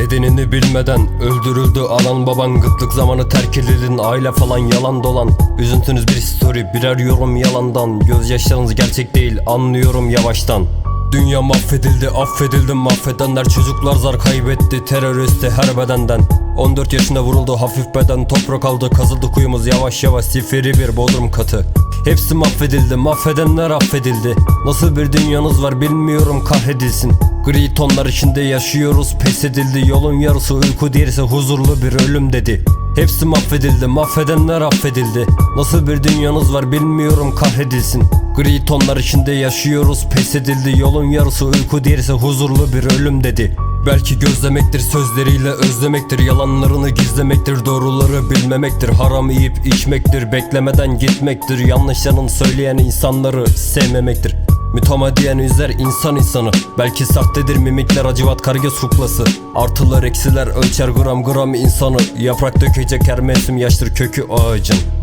Nedenini bilmeden öldürüldü anan baban. Gıtlık zamanı terk edildin aile falan yalan dolan. Üzüntünüz bir story birer yorum yalandan. Gözyaşlarınız gerçek değil anlıyorum yavaştan. Dünya mahvedildi affedildim mahvedenler Çocuklar zar kaybetti teröristi her bedenden. 14 yaşında vuruldu hafif beden Toprak aldı kazıldı kuyumuz yavaş yavaş Sifiri bir bodrum katı. Hepsi mahvedildi mahvedenler affedildi. Nasıl bir dünyanız var bilmiyorum kahredilsin Gri tonlar içinde yaşıyoruz pes edildi. Yolun yarısı uyku diğerisi huzurlu bir ölüm dedi. Hepsi mahvedildi mahvedenler affedildi. Nasıl bir dünyanız var bilmiyorum kahredilsin. Gri tonlar içinde yaşıyoruz pes edildi. Yolun yarısı uyku diğerisi huzurlu bir ölüm dedi. Belki gözlemektir sözleriyle özlemektir. Yalanlarını gizlemektir doğruları bilmemektir. Haram yiyip içmektir beklemeden gitmektir. Yanlışlarını söyleyen insanları sevmemektir Mütemadiyen üzer insan insanı. Belki sahtedir mimikler acıvat kargöz kuklası Artılar eksiler ölçer gram gram insanı. Yaprak dökecek her mevsim yaştır kökü ağacın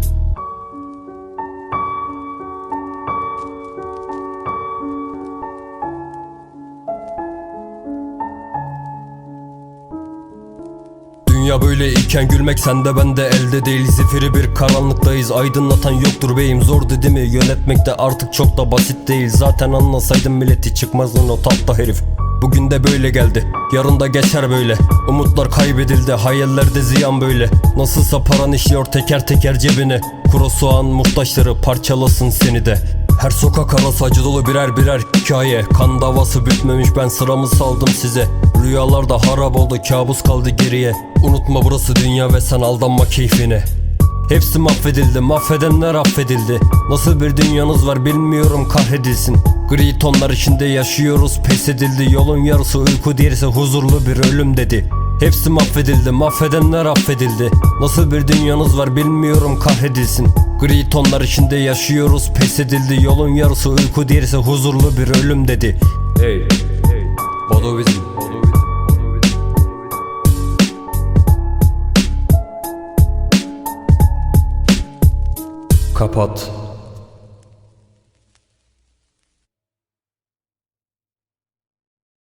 Dünya böyle iken gülmek sende bende elde değil. Zifiri bir karanlıktayız aydınlatan yoktur beyim. Zor dedi mi yönetmekte artık çok da basit değil. Zaten anlasaydım milleti çıkmazdın o tatlı herif. Bugün de böyle geldi yarın da geçer böyle. Umutlar kaybedildi hayallerde ziyan böyle. Nasılsa paran işliyor teker teker cebine. Kuru soğan muhtaçları parçalasın seni de. Her sokak arası acı dolu birer birer hikaye. Kan davası bitmemiş ben sıramı saldım size. Rüyalarda harap oldu kabus kaldı geriye Unutma burası dünya ve sen aldanma keyfine. Hepsi mahvedildi mahvedenler affedildi. Nasıl bir dünyanız var bilmiyorum kahredilsin. Gri tonlar içinde yaşıyoruz pes edildi. Yolun yarısı uyku diğerisi huzurlu bir ölüm dedi. Hepsi mahvedildi mahvedenler affedildi. Nasıl bir dünyanız var bilmiyorum kahredilsin. Gri tonlar içinde yaşıyoruz pes edildi. Yolun yarısı uyku diğerisi huzurlu bir ölüm dedi. Hey, hey, Badovizm Kapat